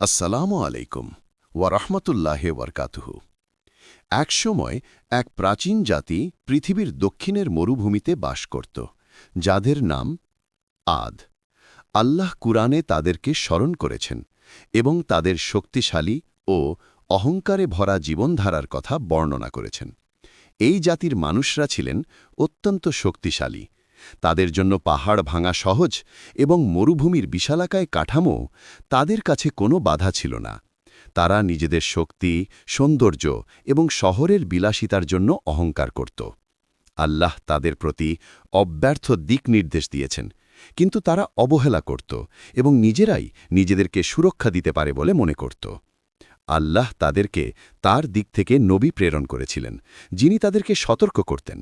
আসসালামু আলাইকুম ওয়ারহমতুল্লাহে ওয়ারকাতুহু এক সময় এক প্রাচীন জাতি পৃথিবীর দক্ষিণের মরুভূমিতে বাস করত, যাদের নাম আদ। আল্লাহ কুরআনে তাদেরকে স্মরণ করেছেন এবং তাদের শক্তিশালী ও অহংকারে ভরা জীবনধারার কথা বর্ণনা করেছেন। এই জাতির মানুষরা ছিলেন অত্যন্ত শক্তিশালী তাদের জন্য পাহাড় ভাঙা সহজ এবং মরুভূমির বিশালাকায় কাঠামো তাদের কাছে কোনো বাধা ছিল না। তারা নিজেদের শক্তি, সৌন্দর্য এবং শহরের বিলাসিতার জন্য অহংকার করত। আল্লাহ তাদের প্রতি অব্যর্থ দিক নির্দেশ দিয়েছেন, কিন্তু তারা অবহেলা করত এবং নিজেরাই নিজেদেরকে সুরক্ষা দিতে পারে বলে মনে করত। আল্লাহ তাদেরকে তার দিক থেকে নবী প্রেরণ করেছিলেন, যিনি তাদেরকে সতর্ক করতেন।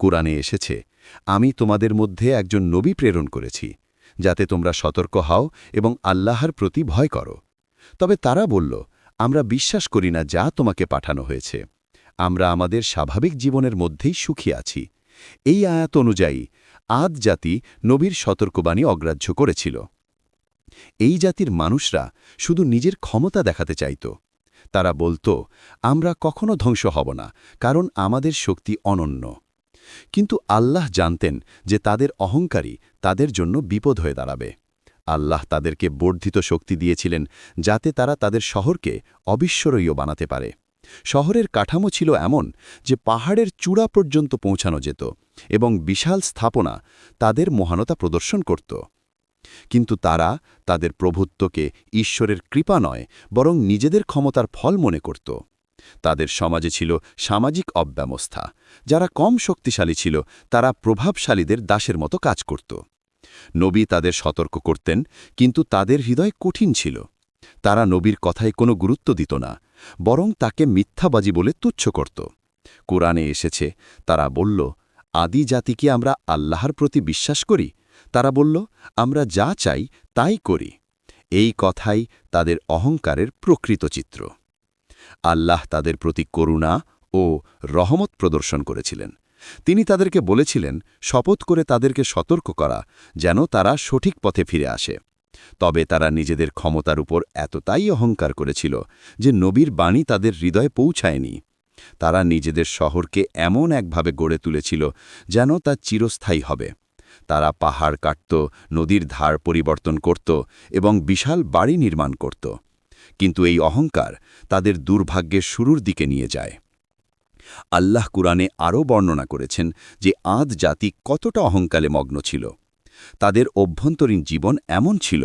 কোরআনে এসেছে আমি তোমাদের মধ্যে একজন নবী প্রেরণ করেছি, যাতে তোমরা সতর্ক হও এবং আল্লাহর প্রতি ভয় করো। তবে তারা বলল, আমরা বিশ্বাস করি না যা তোমাকে পাঠানো হয়েছে। আমরা আমাদের স্বাভাবিক জীবনের মধ্যেই সুখী আছি। এই আয়াত অনুযায়ী, আদ জাতি নবীর সতর্কবাণী অগ্রাহ্য করেছিল। এই জাতির মানুষরা শুধু নিজের ক্ষমতা দেখাতে চাইত। তারা বলতো, আমরা কখনো ধ্বংস হব না, কারণ আমাদের শক্তি অনন্য। কিন্তু আল্লাহ জানতেন যে তাদের অহংকারী তাদের জন্য বিপদ হয়ে দাঁড়াবে। আল্লাহ তাদেরকে বর্ধিত শক্তি দিয়েছিলেন যাতে তারা তাদের শহরকে অবিস্মরণীয় বানাতে পারে। শহরের কাঠামো ছিল এমন যে পাহাড়ের চূড়া পর্যন্ত পৌঁছানো যেত এবং বিশাল স্থাপনা তাদের মহানতা প্রদর্শন করত। কিন্তু তারা তাদের প্রভুত্বকে ঈশ্বরের কৃপা নয়, বরং নিজেদের ক্ষমতার ফল মনে করত। তাদের সমাজে ছিল সামাজিক অব্যবস্থা। যারা কম শক্তিশালী ছিল, তারা প্রভাবশালীদের দাসের মতো কাজ করত। নবী তাদের সতর্ক করতেন, কিন্তু তাদের হৃদয় কঠিন ছিল। তারা নবীর কথায় কোনো গুরুত্ব দিত না, বরং তাকে মিথ্যাবাজি বলে তুচ্ছ করত। কোরআনে এসেছে, তারা বলল, আদি জাতিকে আমরা আল্লাহর প্রতি বিশ্বাস করি। তারা বলল, আমরা যা চাই তাই করি। এই কথাই তাদের অহংকারের প্রকৃত চিত্র। আল্লাহ তাদের প্রতি করুণা ও রহমত প্রদর্শন করেছিলেন। তিনি তাদেরকে বলেছিলেন, শপথ করে তাদেরকে সতর্ক করা, যেন তারা সঠিক পথে ফিরে আসে। তবে তারা নিজেদের ক্ষমতার উপর এতটাই অহংকার করেছিল যে নবীর বাণী তাদের হৃদয়ে পৌঁছায়নি। তারা নিজেদের শহরকে এমন একভাবে গড়ে তুলেছিল যেন তা চিরস্থায়ী হবে। তারা পাহাড় কাটত, নদীর ধার পরিবর্তন করত এবং বিশাল বাড়ি নির্মাণ করত। কিন্তু এই অহংকার তাদের দুর্ভাগ্যের শুরুর দিকে নিয়ে যায়। আল্লাহ কুরআনে আরও বর্ণনা করেছেন যে আদ জাতি কতটা অহংকালে মগ্ন ছিল। তাদের অভ্যন্তরীণ জীবন এমন ছিল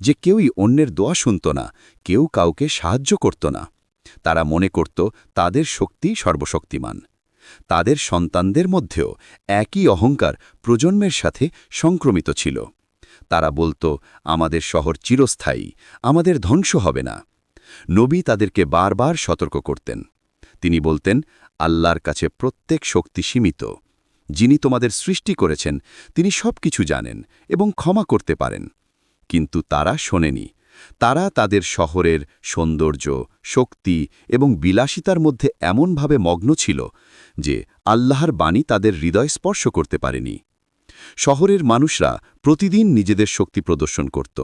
যে কেউই অন্যের দোয়া শুনত না, কেউ কাউকে সাহায্য করত না। তারা মনে করত তাদের শক্তি সর্বশক্তিমান। তাদের সন্তানদের মধ্যেও একই অহংকার প্রজন্মের সাথে সংক্রমিত ছিল। তারা বলতো, আমাদের শহর চিরস্থায়ী, আমাদের ধ্বংস হবে না। নবী তাদেরকে বারবার সতর্ক করতেন। তিনি বলতেন, আল্লাহর কাছে প্রত্যেক শক্তি সীমিত। যিনি তোমাদের সৃষ্টি করেছেন, তিনি সব কিছু জানেন এবং ক্ষমা করতে পারেন। কিন্তু তারা শোনেনি। তারা তাদের শহরের সৌন্দর্য, শক্তি এবং বিলাসিতার মধ্যে এমনভাবে মগ্ন ছিল যে আল্লাহর বাণী তাদের হৃদয় স্পর্শ করতে পারেনি। শহরের মানুষরা প্রতিদিন নিজেদের শক্তি প্রদর্শন করত।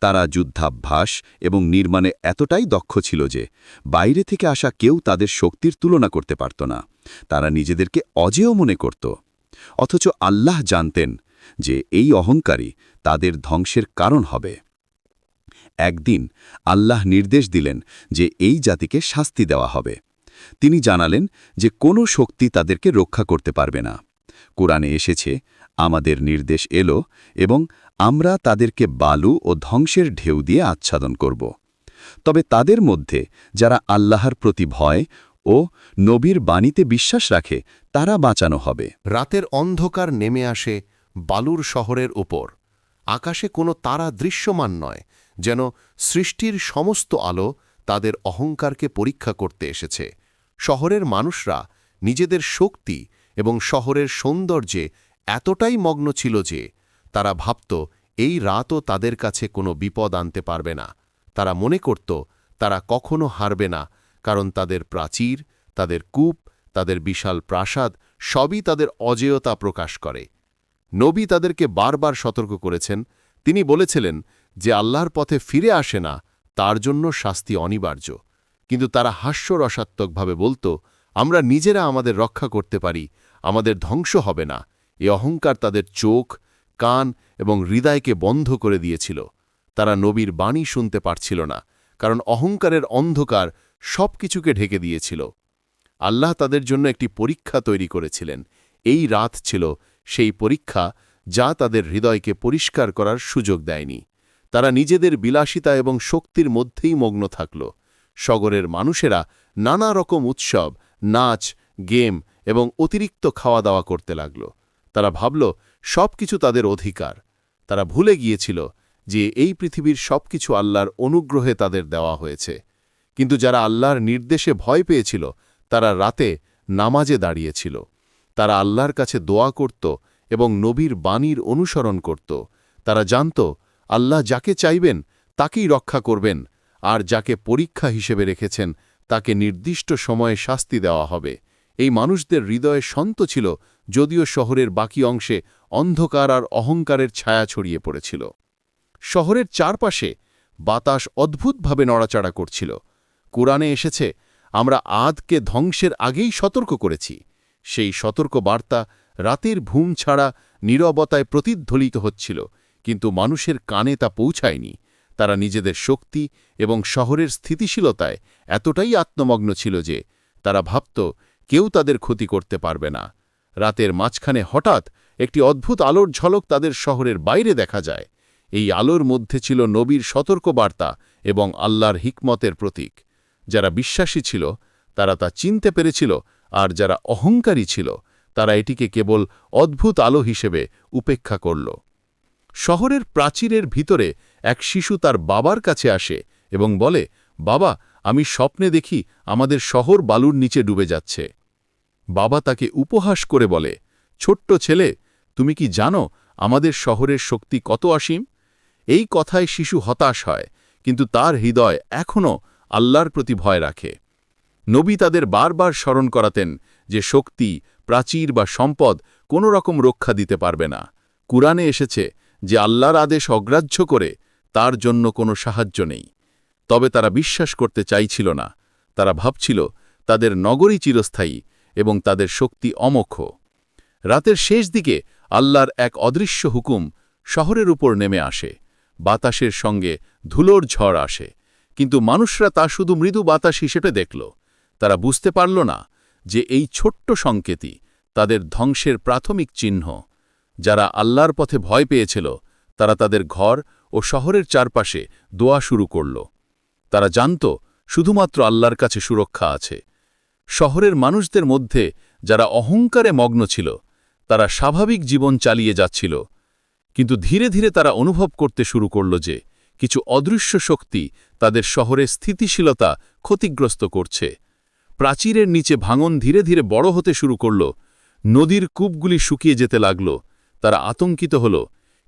তারা যুদ্ধাভ্যাস এবং নির্মাণে এতটাই দক্ষ ছিল যে বাইরে থেকে আসা কেউ তাদের শক্তির তুলনা করতে পারত না। তারা নিজেদেরকে অজেয় মনে করত। অথচ আল্লাহ জানতেন যে এই অহংকারী তাদের ধ্বংসের কারণ হবে। একদিন আল্লাহ নির্দেশ দিলেন যে এই জাতিকে শাস্তি দেওয়া হবে। তিনি জানালেন যে কোনো শক্তি তাদেরকে রক্ষা করতে পারবে না। কোরআনে এসেছে আমাদের নির্দেশ এলো এবং আমরা তাদেরকে বালু ও ধ্বংসের ঢেউ দিয়ে আচ্ছাদন করব। তবে তাদের মধ্যে যারা আল্লাহর প্রতি ভয় ও নবীর বাণীতে বিশ্বাস রাখে, তারা বাঁচানো হবে। রাতের অন্ধকার নেমে আসে বালুর শহরের ওপর আকাশে কোনো তারা দৃশ্যমান নয়, যেন সৃষ্টির সমস্ত আলো তাদের অহংকারকে পরীক্ষা করতে এসেছে। শহরের মানুষরা নিজেদের শক্তি এবং শহরের সৌন্দর্যে এতটাই মগ্ন ছিল যে তারা ভাবত, এই রাতও তাদের কাছে কোনো বিপদ আনতে পারবে না। তারা মনে করত, তারা কখনো হারবে না, কারণ তাদের প্রাচীর, তাদের কূপ, তাদের বিশাল প্রাসাদ, সবই তাদের অজেয়তা প্রকাশ করে। নবী তাদেরকে বারবার সতর্ক করেছেন। তিনি বলেছিলেন যে আল্লাহর পথে ফিরে আসে না, তার জন্য শাস্তি অনিবার্য। কিন্তু তারা হাস্যরসাত্মকভাবে বলত, আমরা নিজেরা আমাদের রক্ষা করতে পারি, আমাদের ধ্বংস হবে না। এ অহংকার তাদের চোখ, কান এবং হৃদয়কে বন্ধ করে দিয়েছিল। তারা নবীর বাণী শুনতে পারছিল না, কারণ অহংকারের অন্ধকার সব কিছুকে ঢেকে দিয়েছিল। আল্লাহ তাদের জন্য একটি পরীক্ষা তৈরি করেছিলেন। এই রাত ছিল সেই পরীক্ষা যা তাদের হৃদয়কে পরিষ্কার করার সুযোগ দেয়নি। তারা নিজেদের বিলাসিতা এবং শক্তির মধ্যেই মগ্ন থাকল। সগরের মানুষেরা নানা রকম উৎসব, নাচ, গেম এবং অতিরিক্ত খাওয়া দাওয়া করতে লাগল। তারা ভাবল সব কিছু তাদের অধিকার। তারা ভুলে গিয়েছিল যে এই পৃথিবীর সবকিছু আল্লাহর অনুগ্রহে তাদের দেওয়া হয়েছে। কিন্তু যারা আল্লাহর নির্দেশে ভয় পেয়েছিল, তারা রাতে নামাজে দাঁড়িয়েছিল। তারা আল্লাহর কাছে দোয়া করত এবং নবীর বাণীর অনুসরণ করত। তারা জানত, আল্লাহ যাকে চাইবেন, তাকেই রক্ষা করবেন, আর যাকে পরীক্ষা হিসেবে রেখেছেন, তাকে নির্দিষ্ট সময়ে শাস্তি দেওয়া হবে। এই মানুষদের হৃদয়ে সন্ত ছিল, যদিও শহরের বাকি অংশে অন্ধকার আর অহংকারের ছায়া ছড়িয়ে পড়েছিল। শহরের চারপাশে বাতাস অদ্ভুতভাবে নড়াচড়া করছিল। কোরআনে এসেছে, আমরা আদকে ধ্বংসের আগেই সতর্ক করেছি। সেই সতর্ক বার্তা রাতের ঘুম ছাড়া নীরবতায় প্রতিধ্বলিত হচ্ছিল, কিন্তু মানুষের কানে তা পৌঁছায়নি। তারা নিজেদের শক্তি এবং শহরের স্থিতিশীলতায় এতটাই আত্মমগ্ন ছিল যে, তারা ভাবত কেউ তাদের ক্ষতি করতে পারবে না। রাতের মাঝখানে হঠাৎ একটি অদ্ভুত আলোর ঝলক তাদের শহরের বাইরে দেখা যায়। এই আলোর মধ্যে ছিল নবীর সতর্কবার্তা এবং আল্লাহর হিকমতের প্রতীক। যারা বিশ্বাসী ছিল, তারা তা চিনতে পেরেছিল আর যারা অহংকারী ছিল, তারা এটিকে কেবল অদ্ভুত আলো হিসেবে উপেক্ষা করল। শহরের প্রাচীরের ভিতরে এক শিশু তার বাবার কাছে আসে এবং বলে, বাবা, আমি স্বপ্নে দেখি আমাদের শহর বালুর নিচে ডুবে যাচ্ছে। বাবা তাকে উপহাস করে বলে, ছোট্ট ছেলে, তুমি কি জানো আমাদের শহরের শক্তি কত অসীম? এই কথায় শিশু হতাশ হয়, কিন্তু তার হৃদয় এখনও আল্লাহর প্রতি ভয় রাখে। নবী তাদের বারবার স্মরণ করাতেন যে শক্তি, প্রাচীর বা সম্পদ কোনো রকম রক্ষা দিতে পারবে না। কুরআনে এসেছে যে আল্লাহর আদেশ অগ্রাহ্য করে তার জন্য কোনো সাহায্য নেই। তবে তারা বিশ্বাস করতে চাইছিল না। তারা ভাবছিল তাদের নগরী চিরস্থায়ী এবং তাদের শক্তি অমোক্ষ রাতের শেষ দিকে আল্লাহর এক অদৃশ্য হুকুম শহরের উপর নেমে আসে। বাতাসের সঙ্গে ধুলোর ঝড় আসে। কিন্তু মানুষরা তা শুধু মৃদু বাতাস হিসেবে দেখল। তারা বুঝতে পারল না যে এই ছোট্ট সংকেতই তাদের ধ্বংসের প্রাথমিক চিহ্ন। যারা আল্লাহর পথে ভয় পেয়েছিল, তারা তাদের ঘর ও শহরের চারপাশে দোয়া শুরু করল। তারা জানত শুধুমাত্র আল্লাহর কাছে সুরক্ষা আছে। শহরের মানুষদের মধ্যে যারা অহংকারে মগ্ন ছিল, তারা স্বাভাবিক জীবন চালিয়ে যাচ্ছিল। কিন্তু ধীরে ধীরে তারা অনুভব করতে শুরু করল যে, কিছু অদৃশ্য শক্তি তাদের শহরের স্থিতিশীলতা ক্ষতিগ্রস্ত করছে। প্রাচীরের নিচে ভাঙন ধীরে ধীরে বড় হতে শুরু করল। নদীর কূপগুলি শুকিয়ে যেতে লাগল। তারা আতঙ্কিত হল,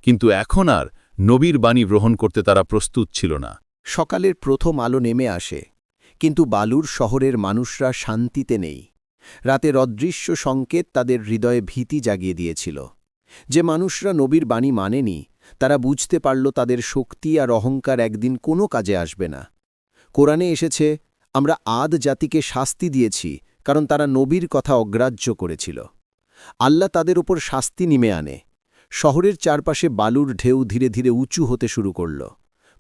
কিন্তু এখন আর নবীর বাণী গ্রহণ করতে তারা প্রস্তুত ছিল না। সকালের প্রথম আলো নেমে আসে। কিন্তু বালুর শহরের মানুষরা শান্তিতে নেই। রাতের অদৃশ্য সংকেত তাদের হৃদয়ে ভীতি জাগিয়ে দিয়েছিল। যে মানুষরা নবীর বাণী মানেনি, তারা বুঝতে পারল তাদের শক্তি আর অহংকার একদিন কোনো কাজে আসবে না। কোরআনে এসেছে, আমরা আদ জাতিকে শাস্তি দিয়েছি, কারণ তারা নবীর কথা অগ্রাহ্য করেছিল। আল্লাহ তাদের ওপর শাস্তি নিমে আনে। শহরের চারপাশে বালুর ঢেউ ধীরে ধীরে উঁচু হতে শুরু করল।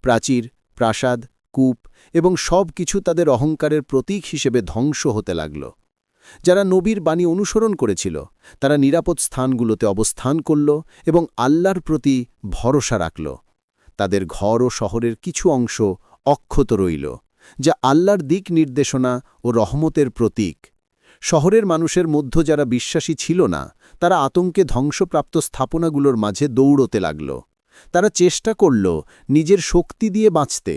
প্রাচীর, প্রাসাদ কূপ এবং সব কিছু তাদের অহংকারের প্রতীক হিসেবে ধ্বংস হতে লাগল। যারা নবীর বাণী অনুসরণ করেছিল, তারা নিরাপদ স্থানগুলোতে অবস্থান করল এবং আল্লাহর প্রতি ভরসা রাখল। তাদের ঘর ও শহরের কিছু অংশ অক্ষত রইল, যা আল্লাহর দিক নির্দেশনা ও রহমতের প্রতীক। শহরের মানুষের মধ্য যারা বিশ্বাসী ছিল না, তারা আতঙ্কে ধ্বংসপ্রাপ্ত স্থাপনাগুলোর মাঝে দৌড়তে লাগল। তারা চেষ্টা করল নিজের শক্তি দিয়ে বাঁচতে।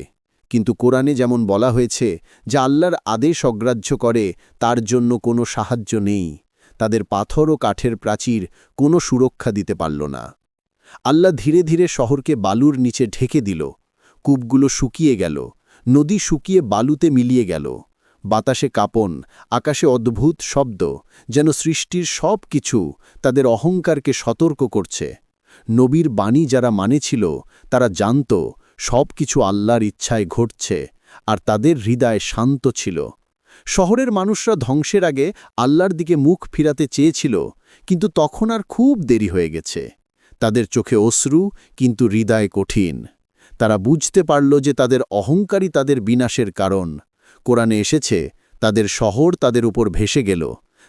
কিন্তু কোরআনে যেমন বলা হয়েছে যা আল্লাহর আদেশ অগ্রাহ্য করে, তার জন্য কোনো সাহায্য নেই। তাদের পাথর ও কাঠের প্রাচীর কোনো সুরক্ষা দিতে পারল না। আল্লাহ ধীরে ধীরে শহরকে বালুর নিচে ঢেকে দিল। কূপগুলো শুকিয়ে গেল। নদী শুকিয়ে বালুতে মিলিয়ে গেল। বাতাসে কাপন, আকাশে অদ্ভুত শব্দ, যেন সৃষ্টির সব কিছু তাদের অহংকারকে সতর্ক করছে। নবীর বাণী যারা মানেছিল তারা জানত সব কিছু আল্লাহর ইচ্ছায় ঘটছে আর তাদের হৃদয় শান্ত ছিল। শহরের মানুষরা ধ্বংসের আগে আল্লাহর দিকে মুখ ফিরাতে চেয়েছিল, কিন্তু তখন আর খুব দেরি হয়ে গেছে। তাদের চোখে অশ্রু, কিন্তু হৃদয় কঠিন। তারা বুঝতে পারল যে তাদের অহংকারই তাদের বিনাশের কারণ। কোরআনে এসেছে, তাদের শহর তাদের উপর ভেসে গেল,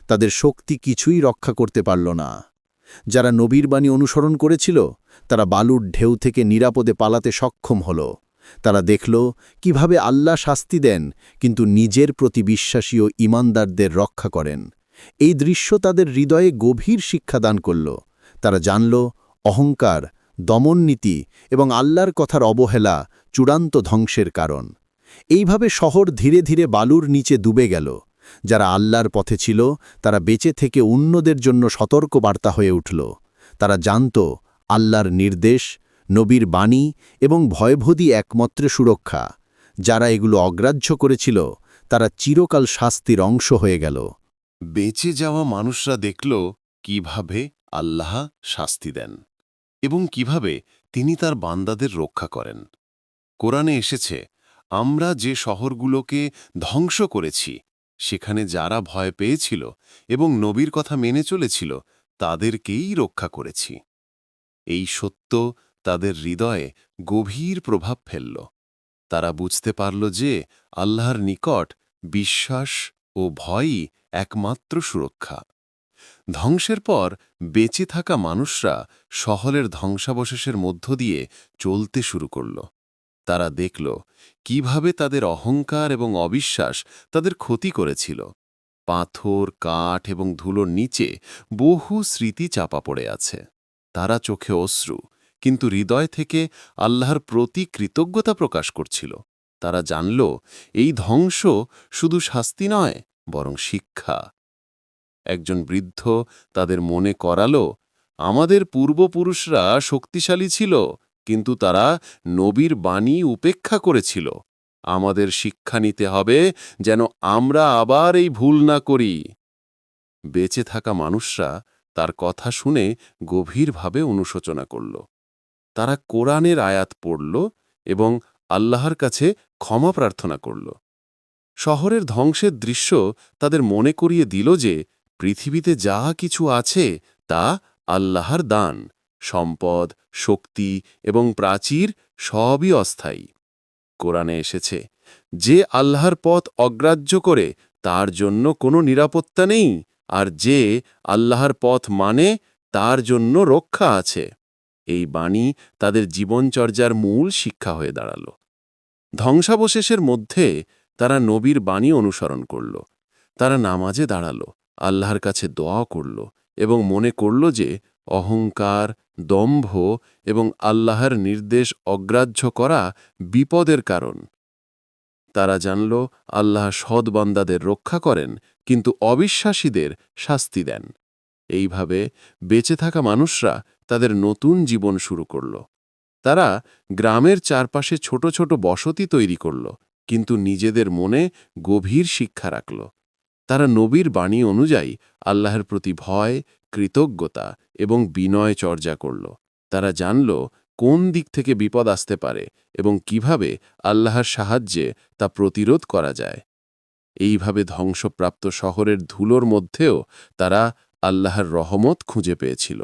তাদের শক্তি কিছুই রক্ষা করতে পারল না। যারা নবীর বাণী অনুসরণ করেছিল তারা বালুর ঢেউ থেকে নিরাপদে পালাতে সক্ষম হল। তারা দেখল কীভাবে আল্লাহ শাস্তি দেন, কিন্তু নিজের প্রতি বিশ্বাসী ও ইমানদারদের রক্ষা করেন। এই দৃশ্য তাদের হৃদয়ে গভীর শিক্ষাদান করল। তারা জানল, অহংকার, দমননীতি এবং আল্লাহর কথার অবহেলা চূড়ান্ত ধ্বংসের কারণ। এইভাবে শহর ধীরে ধীরে বালুর নিচে ডুবে গেল। যারা আল্লাহর পথে ছিল, তারা বেঁচে থেকে অন্যদের জন্য সতর্ক বার্তা হয়ে উঠল। তারা জানত আল্লাহর নির্দেশ, নবীর বাণী এবং ভয়ভূতি একমাত্র সুরক্ষা। যারা এগুলো অগ্রাহ্য করেছিল, তারা চিরকাল শাস্তির অংশ হয়ে গেল। বেঁচে যাওয়া মানুষরা দেখল কীভাবে আল্লাহ শাস্তি দেন এবং কীভাবে তিনি তার বান্দাদের রক্ষা করেন। কোরআনে এসেছে, আমরা যে শহরগুলোকে ধ্বংস করেছি, সেখানে যারা ভয় পেয়েছিল এবং নবীর কথা মেনে চলেছিল, তাদেরকেই রক্ষা করেছি। এই সত্য তাদের হৃদয়ে গভীর প্রভাব ফেলল। তারা বুঝতে পারল যে আল্লাহর নিকট বিশ্বাস ও ভয়ই একমাত্র সুরক্ষা। ধ্বংসের পর বেঁচে থাকা মানুষরা শহরের ধ্বংসাবশেষের মধ্য দিয়ে চলতে শুরু করল। তারা দেখল কীভাবে তাদের অহংকার এবং অবিশ্বাস তাদের ক্ষতি করেছিল। পাথর, কাঠ এবং ধুলোর নিচে বহু স্মৃতি চাপা পড়ে আছে। তারা চোখে অশ্রু, কিন্তু হৃদয় থেকে আল্লাহর প্রতি কৃতজ্ঞতা প্রকাশ করছিল। তারা জানল, এই ধ্বংস শুধু শাস্তি নয়, বরং শিক্ষা। একজন বৃদ্ধ তাদের মনে করালো, আমাদের পূর্বপুরুষরা শক্তিশালী ছিল, কিন্তু তারা নবীর বাণী উপেক্ষা করেছিল। আমাদের শিক্ষা নিতে হবে যেন আমরা আবার এই ভুল না করি। বেঁচে থাকা মানুষরা তার কথা শুনে গভীরভাবে অনুশোচনা করল। তারা কোরআনের আয়াত পড়ল এবং আল্লাহর কাছে ক্ষমা প্রার্থনা করল। শহরের ধ্বংসের দৃশ্য তাদের মনে করিয়ে দিল যে পৃথিবীতে যা কিছু আছে তা আল্লাহর দান, সম্পদ, শক্তি এবং প্রাচীর সবই অস্থায়ী। কোরআনে এসেছে, যে আল্লাহর পথ অগ্রাহ্য করে তার জন্য কোনো নিরাপত্তা নেই আর যে আল্লাহর পথ মানে তার জন্য রক্ষা আছে। এই বাণী তাদের জীবনচর্যার মূল শিক্ষা হয়ে দাঁড়াল। ধ্বংসাবশেষের মধ্যে তারা নবীর বাণী অনুসরণ করল। তারা নামাজে দাঁড়াল, আল্লাহর কাছে দোয়া করল এবং মনে করল যে অহংকার, দম্ভ এবং আল্লাহর নির্দেশ অগ্রাহ্য করা বিপদের কারণ। তারা জানল, আল্লাহ সদবান্দাদের রক্ষা করেন, কিন্তু অবিশ্বাসীদের শাস্তি দেন। এইভাবে বেঁচে থাকা মানুষরা তাদের নতুন জীবন শুরু করল। তারা গ্রামের চারপাশে ছোট ছোট বসতি তৈরি করল, কিন্তু নিজেদের মনে গভীর শিক্ষা রাখল। তারা নবীর বাণী অনুযায়ী আল্লাহর প্রতি ভয়, কৃতজ্ঞতা এবং বিনয় চর্চা করল। তারা জানল কোন দিক থেকে বিপদ আসতে পারে এবং কীভাবে আল্লাহর সাহায্যে তা প্রতিরোধ করা যায়। এইভাবে ধ্বংসপ্রাপ্ত শহরের ধুলোর মধ্যেও তারা আল্লাহর রহমত খুঁজে পেয়েছিল।